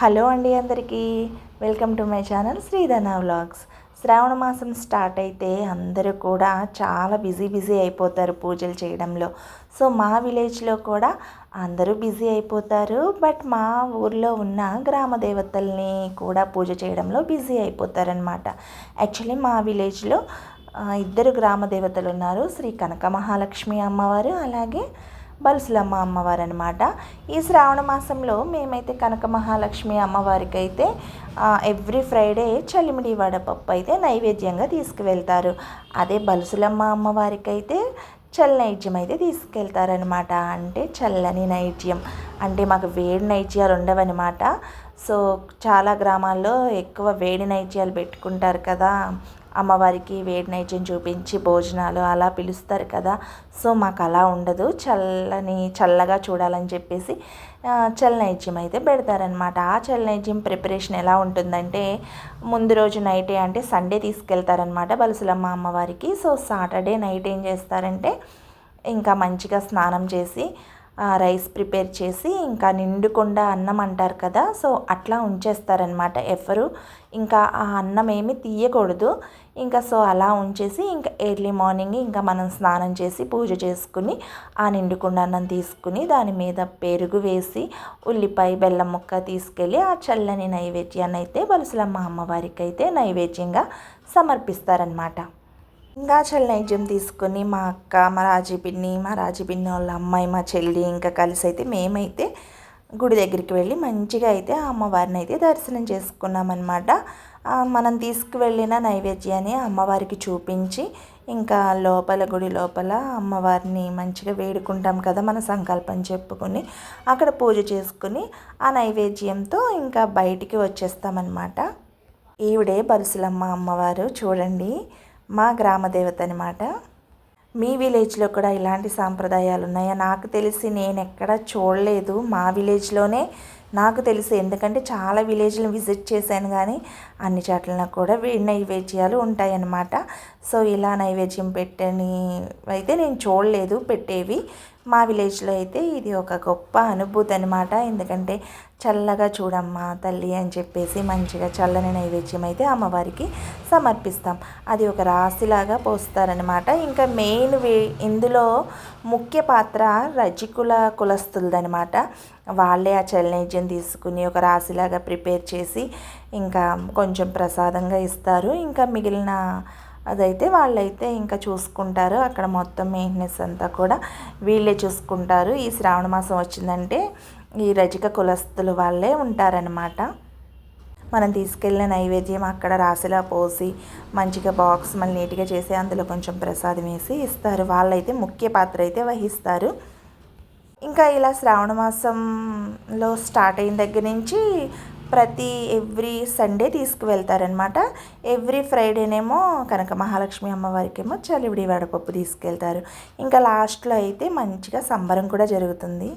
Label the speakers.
Speaker 1: Hello అండి అందరికీ. Welcome to my channel Sreedhana vlogs. శ్రావణ మాసం స్టార్ట్ అయితే అందరూ కూడా చాలా బిజీ బిజీ అయిపోతారు పూజలు చేయడంలో. సో మా విలేజ్లో కూడా అందరూ బిజీ అయిపోతారు. బట్ మా ఊర్లో ఉన్న గ్రామ దేవతల్ని కూడా పూజ చేయడంలో బిజీ అయిపోతారనమాట యాక్చువల్లీ మా విలేజ్లో ఇద్దరు గ్రామ దేవతలు ఉన్నారు. శ్రీ కనక మహాలక్ష్మి అమ్మవారు అలాగే బలుసులమ్మ అమ్మవారు అనమాట ఈ శ్రావణ మాసంలో మేమైతే కనక మహాలక్ష్మి అమ్మవారికి అయితే ఎవ్రీ ఫ్రైడే చలిమిడి వడపప్పు అయితే నైవేద్యంగా తీసుకువెళ్తారు. అదే బలుసులమ్మ అమ్మవారికి అయితే చల్ల నైద్యం అయితే తీసుకెళ్తారనమాట అంటే చల్లని నైజ్యం అంటే మాకు వేడి నైజ్యాలు ఉండవన్నమాట. సో చాలా గ్రామాల్లో ఎక్కువ వేడి నైజ్యాలు పెట్టుకుంటారు కదా. అమ్మవారికి వేడి నైజ్యం చూపించి భోజనాలు అలా పిలుస్తారు కదా. సో మాకు అలా ఉండదు. చల్లని చల్లగా చూడాలని చెప్పేసి చల్లనైజ్యం అయితే పెడతారనమాట ఆ చల్లనైజ్యం ప్రిపరేషన్ ఎలా ఉంటుందంటే ముందు రోజు నైటే అంటే సండే తీసుకెళ్తారనమాట బలుసులమ్మ అమ్మవారికి. సో సాటర్డే నైట్ ఏం చేస్తారంటే ఇంకా మంచిగా స్నానం చేసి రైస్ ప్రిపేర్ చేసి ఇంకా నిండుకుండా అన్నం అంటారు కదా సో అట్లా ఉంచేస్తారనమాట ఎవరు ఇంకా ఆ అన్నం ఏమి తీయకూడదు. ఇంకా సో అలా ఉంచేసి ఇంకా ఎర్లీ మార్నింగ్ ఇంకా మనం స్నానం చేసి పూజ చేసుకుని ఆ నిండుకుండా అన్నం తీసుకుని దాని మీద పెరుగు వేసి ఉల్లిపాయ బెల్లం ముక్క తీసుకెళ్ళి ఆ చల్లని నైవేద్యాన్ని అయితే బలుసులమ్మ అమ్మవారికి అయితే నైవేద్యంగా సమర్పిస్తారనమాట ఇంకా నైజం తీసుకొని మా అక్క మా రాజీ పిన్ని మా రాజీ పిన్ని వాళ్ళ అమ్మాయి మా చెల్లి ఇంకా కలిసి అయితే మేమైతే గుడి దగ్గరికి వెళ్ళి మంచిగా అయితే ఆ అమ్మవారిని అయితే దర్శనం చేసుకున్నామన్నమాట మనం తీసుకువెళ్ళిన నైవేద్యాన్ని అమ్మవారికి చూపించి ఇంకా లోపల గుడి లోపల అమ్మవారిని మంచిగా వేడుకుంటాం కదా మన సంకల్పం చెప్పుకొని అక్కడ పూజ చేసుకుని ఆ నైవేద్యంతో ఇంకా బయటికి వచ్చేస్తామన్నమాట. ఈవిడే బరుసులమ్మ అమ్మవారు చూడండి. మా గ్రామ దేవత అనమాట మీ విలేజ్లో కూడా ఇలాంటి సాంప్రదాయాలు ఉన్నాయా నాకు తెలిసి నేను ఎక్కడ చూడలేదు మా విలేజ్లోనే. నాకు తెలుసు ఎందుకంటే చాలా విలేజ్లను విజిట్ చేశాను కానీ అన్ని చోట్ల కూడా నైవేద్యాలు ఉంటాయన్నమాట. సో ఇలా నైవేద్యం పెట్టని అయితే నేను చూడలేదు పెట్టేవి. మా విలేజ్లో అయితే ఇది ఒక గొప్ప అనుభూతి అనమాట ఎందుకంటే చల్లగా చూడమ్మా తల్లి అని చెప్పేసి మంచిగా చల్లని నైవేద్యం అయితే అమ్మవారికి సమర్పిస్తాం. అది ఒక రాశిలాగా పోస్తారనమాట ఇంకా మెయిన్ ఇందులో ముఖ్య పాత్ర రజికుల కులస్తులదనమాట వాళ్ళే ఆ చల్లనైద్యం తీసుకుని ఒక రాశిలాగా ప్రిపేర్ చేసి ఇంకా కొంచెం ప్రసాదంగా ఇస్తారు. ఇంకా మిగిలిన అదైతే వాళ్ళైతే ఇంకా చూసుకుంటారు. అక్కడ మొత్తం మెయింటెనెన్స్ అంతా కూడా వీళ్ళే చూసుకుంటారు. ఈ శ్రావణ మాసం వచ్చిందంటే ఈ రజిక కులస్తులు వాళ్ళే ఉంటారనమాట మనం తీసుకెళ్ళిన నైవేద్యం అక్కడ రాసిలా పోసి మంచిగా బాక్స్ మళ్ళీ నీట్గా చేసి అందులో కొంచెం ప్రసాదం వేసి ఇస్తారు. వాళ్ళైతే ముఖ్య పాత్ర అయితే వహిస్తారు. ఇంకా ఇలా శ్రావణ మాసంలో స్టార్ట్ అయిన దగ్గర నుంచి ప్రతి ఎవ్రీ సండే తీసుకువెళ్తారనమాట ఎవ్రీ ఫ్రైడేనేమో కనుక మహాలక్ష్మి అమ్మవారికేమో చలివిడి వడపప్పు తీసుకెళ్తారు. ఇంకా లాస్ట్లో అయితే మంచిగా సంబరం కూడా జరుగుతుంది.